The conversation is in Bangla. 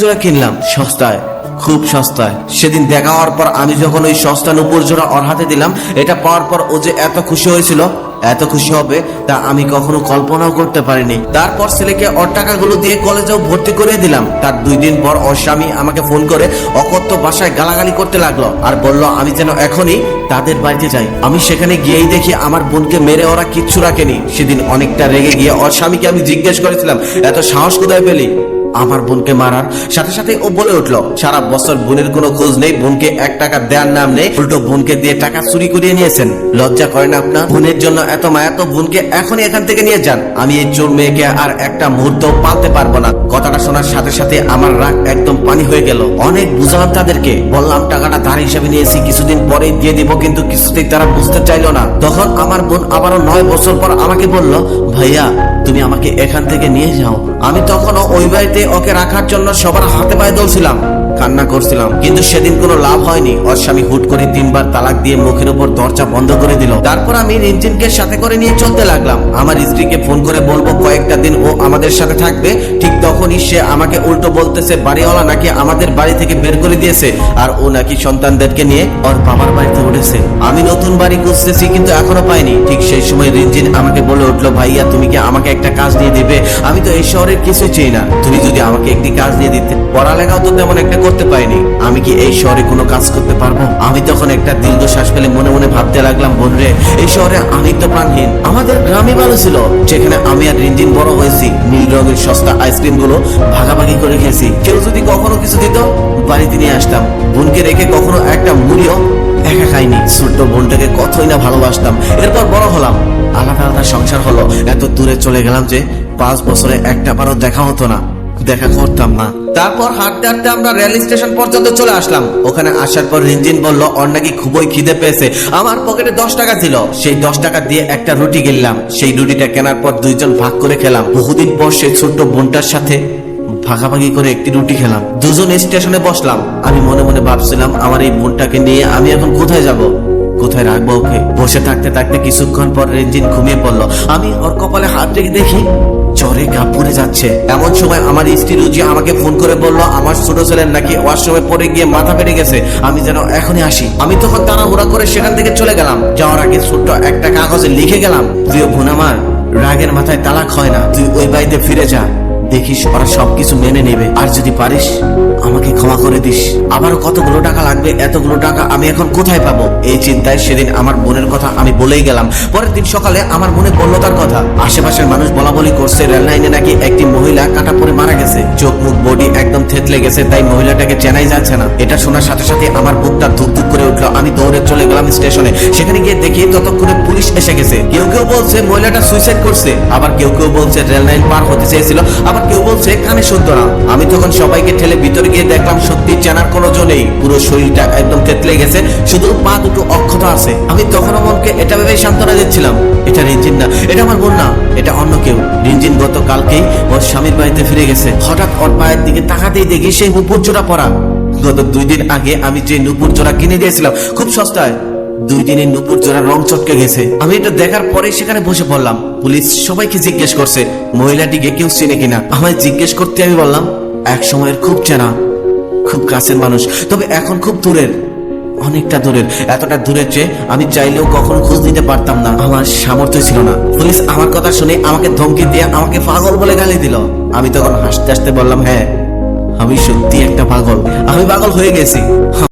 জোড়া কিনলাম, সস্তায়, খুব সস্তায়। সেদিন দেখা হওয়ার পর আমি যখন ওই সস্তা নুপুর জোড়া ওর হাতে দিলাম, এটা পাওয়ার পর ও যে এত খুশি হয়েছিল, এত খুশি হবে, তা আমি কখনো কল্পনাও করতে পারিনি। তারপর ছেলেকে ওর টাকাগুলো দিয়ে কলেজেও ভর্তি করে দিলাম। তার দুই দিন পর ওর স্বামী আমাকে ফোন করে অকথ্য বাসায় গালাগালি করতে লাগল আর বলল, আমি যেন এখনই তাদের বাড়িতে যাই। আমি সেখানে গিয়েই দেখি আমার বোনকে মেরে ওরা কিচ্ছু রাখেনি। সেদিন অনেকটা রেগে গিয়ে ওর স্বামীকে আমি জিজ্ঞেস করেছিলাম, এত সাহস কোথায় পেলি? আমার বোনকে মারার। সাথে সাথে ও বলে উঠল, সারা বছর বোনের কোনো খোঁজ নেই, বোনকে এক টাকা দেওয়ার নাম নেই। উল্টো বোনকে দিয়ে টাকা চুরি করিয়ে নিয়েছেন। লজ্জা করেন আপনার? বোনের জন্য এত মায়া, তো বোনকে এখনই এখান থেকে নিয়ে যান। আমি এই চোর মেয়েকে আর একটা মুহূর্ত পালতে পারব না। কথাটা শোনার সাথে সাথে আমার রাগ একদম পানি হয়ে গেল। অনেক বুঝালাম তাদেরকে। বললাম, টাকাটা ধার হিসাবে নিয়েছি, কিছুদিন পরেই দিয়ে দিব, কিন্তু কিছুতেই তারা বুঝতে চাইলো না। তখন আমার বোন আবারও নয় বছর পর আমাকে বলল, ভাইয়া, তুমি আমাকে এখান থেকে নিয়ে যাও। আমি তখনও ওই বাড়িতে ওকে রাখার জন্য সবার হাতে পায়ে দৌড়ছিলাম কান্না করছিলাম। কিন্তু সেদিন কোনো লাভ হয়নি। ওর স্বামী হুট করে তিনবার তালাক দিয়ে মুখের উপর দরজা বন্ধ করে দিল। তারপর আমি রিঞ্জিনকে সাথে করে নিয়ে চলতে লাগলাম। আমার স্ত্রীকে ফোন করে বলব, কয়েকটা দিন ও আমাদের সাথে থাকবে। ঠিক তখনই সে আমাকে উল্টো বলতেছে, বাড়িওয়ালা নাকি আমাদের বাড়ি থেকে বের করে দিয়েছে, আর ও নাকি সন্তানদেরকে নিয়ে ওর বাবার বাড়িতে উঠেছে। আমি নতুন বাড়ি খুঁজতেছি, কিন্তু এখনও পাইনি। ঠিক সেই সময় রিঞ্জিন আমাকে বলে উঠল, ভাইয়া, তুমি কি আমাকে একটা কাজ দিয়ে দিবে? আমি তো এই শহরের কিছু চাই না। তুমি যদি আমাকে একটি কাজ দিয়ে দিতে পড়ালেখাও তো তেমন একটা করতে পারিনি। আমি কি এই শহরে কোনো কাজ করতে পারব? আমি তখন একটা দীর্ঘ শ্বাস ফেলে মনে মনে ভাবতে লাগলাম বোনরে এই শহরে আমি তো প্রাণহীন। আমাদের গ্রামে ভালো ছিল, যেখানে আমি আর রিঞ্জিন বড় হয়েছি। নীল রঙের সস্তা আইসক্রিমগুলো ভাগাভাগি করে খেয়েছি। কেউ যদি কখনো কিছু দিত, বাড়িতে নিয়ে আসতাম। বোনকে রেখে কখনো একটা মুড়িও একা খাইনি। ছোট্ট বোনটাকে কতই না ভালোবাসতাম। এরপর বড় হলাম। আলাদা আলাদা সংসার হলো। এত দূরে চলে গেলাম যে পাঁচ বছরে একটা বারও দেখা হতো না। দেখা করতাম না। তারপর হাঁটতে হাঁটতে আমরা রেল স্টেশন পর্যন্ত চলে আসলাম। ওখানে আসার পর রিঞ্জিন বলল, ওর নাকি খুবই খিদে পেয়েছে। আমার পকেটে দশ টাকা ছিল। সেই দশ টাকা দিয়ে একটা রুটি কিনলাম সেই রুটিটা কেনার পর দুইজন ভাগ করে খেলাম। বহুদিন পর সেই ছোট্ট বোনটার সাথে ভাগাভাগি করে একটি রুটি খেলাম। দুজন স্টেশনে বসলাম। আমি মনে মনে ভাবছিলাম, আমার এই বোনটাকে নিয়ে আমি এখন কোথায় যাব? কোথায় রাখব ওকে? বসে থাকতে থাকতে কিছুক্ষণ পর রেঞ্জিন ঘুমিয়ে পড়ল। আমি ওর কপালে হাত রেখে দেখি জ্বরে কাঁপুরে যাচ্ছে। এমন সময় আমার স্ত্রী রুজি আমাকে ফোন করে বলল, আমার ছোট ছেলের নাকি ওয়াশরুমে পড়ে গিয়ে মাথা ফেটে গেছে। আমি যেন এখনই আসি। আমি তখন তাড়াহুড়া করে সেখান থেকে চলে গেলাম। যাওয়ার আগে ছোট্ট একটা কাগজে লিখে গেলাম, প্রিয় বোন আমার, রাগের মাথায় তালাক হয় না, তুই ওই বাড়িতে ফিরে যা। দেখিস ওরা সবকিছু মেনে নেবে। আর যদি পারিস, আমাকে ক্ষমা করে দিস। আবার কতগুলো টাকা লাগবে, এতগুলো টাকা আমি এখন কোথায় পাবো? এই চিন্তায় সেদিন আমার বোনের কথা আমি বলেই গেলাম। পরের দিন সকালে আমার মনে পড়ল তার কথা। আশেপাশের মানুষ বলা বলি করছে, রেল লাইনে নাকি একটি মহিলা কাটা পরে মারা গেছে। চোখ, মুখ বডি একদম থেতলে গেছে, তাই মহিলাটাকে চেনাই যাচ্ছে না। এটা শোনার সাথে সাথে আমার বুকটা ধুক ধুক করে উঠল। আমি দৌড়ে চলে গেলাম স্টেশনে। সেখানে গিয়ে দেখি ততক্ষণে পুলিশ এসে গেছে। কেউ কেউ বলছে মহিলাটা সুইসাইড করছে। আবার কেউ কেউ বলছে রেল লাইন পার হতে চেয়েছিল। আবার কেউ বলছে কানে শুনতো না। আমি তখন সবাইকে ঠেলে ভিতরে গিয়ে দেখলাম, সত্যি চেনার কোনো জো নেই। পুরো শরীরটা একদম থেতলে গেছে। শুধু পা দুটো অক্ষত আছে। আমি তখন মনকে এটা ভেবে সান্ত্বনা দিচ্ছিলাম। এটা রিঞ্জিন না এটা আমার বোন না। এটা অন্য কেউ। রিঞ্জিন গতকালকেই ওর স্বামীর বাড়িতে ফিরে গেছে। হঠাৎ ওর পায়ের দিকে তাকাতেই দেখি সেই নুপুর জোড়া পরা গত দুই দিন আগে আমি যে নুপুর জোড়া কিনে দিয়েছিলাম, খুব সস্তায়। দুই দিনে নুপুর জোড়া রং চটকে গেছে। আমি এটা দেখার পরে সেখানে বসে পড়লাম। পুলিশ সবাইকে জিজ্ঞেস করছে, মহিলাটিকে কেউ চেনে কিনা? আমায় জিজ্ঞেস করতে আমি বললাম, এক সময়ের খুব চেনা, খুব কাছের মানুষ, তবে এখন খুব দূরের। অনেকটা দূরের, এতটা দূরের যে আমি চাইলেও কখনো খোঁজ নিতে পারতাম না। আমার সামর্থ্য ছিল না। পুলিশ আমার কথা শুনে আমাকে ধমকি দিয়ে আমাকে পাগল বলে গালি দিল। আমি তখন হাসতে হাসতে বললাম হ্যাঁ আমি সত্যি একটা পাগল। আমি পাগল হয়ে গেছি।